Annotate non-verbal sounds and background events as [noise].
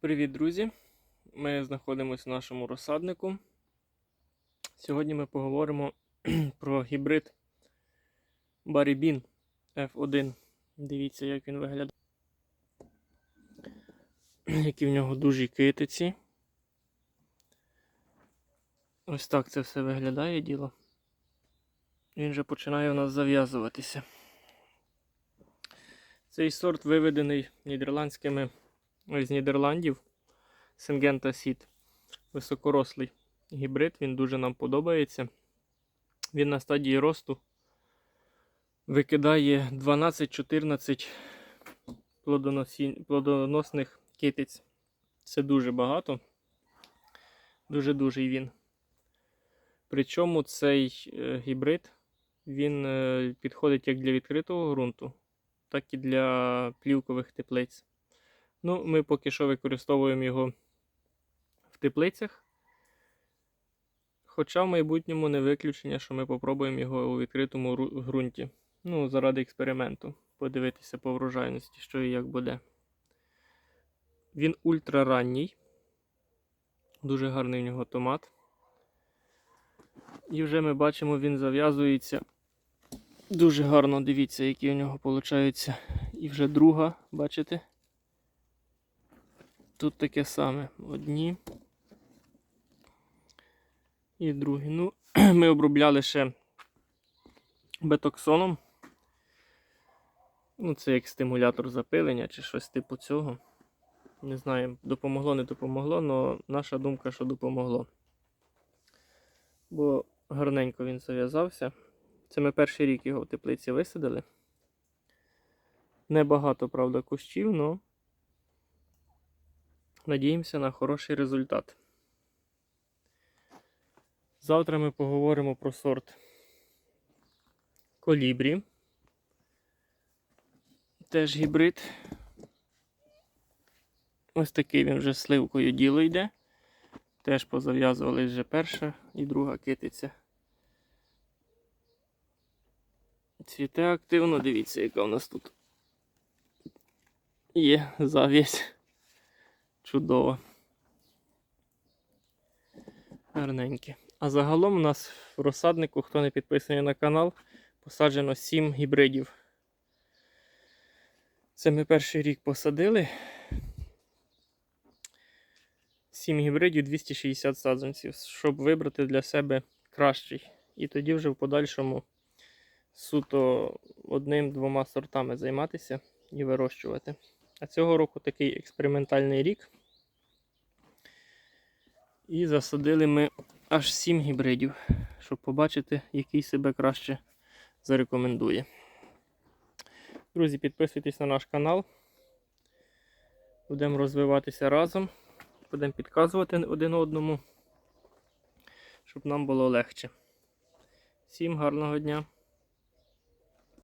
Привіт, друзі! Ми знаходимося в нашому розсаднику. Сьогодні ми поговоримо [clears throat] про гібрид Барібін F1. Дивіться, як він виглядає. [clears throat] Які в нього дужі китиці. Ось так це все виглядає діло. Він вже починає у нас зав'язуватися. Цей сорт виведений нідерландськими з Нідерландів. Сингента Сіт. Високорослий гібрид, він дуже нам подобається. Він на стадії росту викидає 12-14 плодоносних китиць. Це дуже багато. Дуже дужий він. Причому цей е, гібрид він е, підходить як для відкритого ґрунту, так і для плівкових теплиць. Ну, ми поки що використовуємо його в теплицях. Хоча в майбутньому не виключення, що ми попробуємо його у відкритому ґрунті. Ну, заради експерименту. Подивитися по врожайності, що і як буде. Він ультраранній. Дуже гарний в нього томат. І вже ми бачимо, він зав'язується. Дуже гарно дивіться, які у нього виходить. І вже друга, бачите? Тут таке саме. Одні. І другі. Ну, [clears throat] ми обробляли ще бетоксоном. Ну, це як стимулятор запилення чи щось типу цього. Не знаю, допомогло, не допомогло, але наша думка, що допомогло. Бо гарненько він зав'язався. Це ми перший рік його в теплиці висадили. Небагато, правда, кущів, але надіємося на хороший результат. Завтра ми поговоримо про сорт колібрі. Теж гібрид. Ось такий він вже сливкою діло йде. Теж позав'язували вже перша і друга китиця. Цвіте активно, дивіться, яка у нас тут є завість. Чудово. Гарненьке. А загалом у нас в розсаднику, хто не підписаний на канал, посаджено 7 гібридів. Це ми перший рік посадили. 7 гібридів 260 саджанців, щоб вибрати для себе кращий. І тоді вже в подальшому суто одним-двома сортами займатися і вирощувати. А цього року такий експериментальний рік. І засадили ми аж 7 гібридів, щоб побачити, який себе краще зарекомендує. Друзі, підписуйтесь на наш канал. Будемо розвиватися разом, будемо підказувати один одному, щоб нам було легше. Всім гарного дня!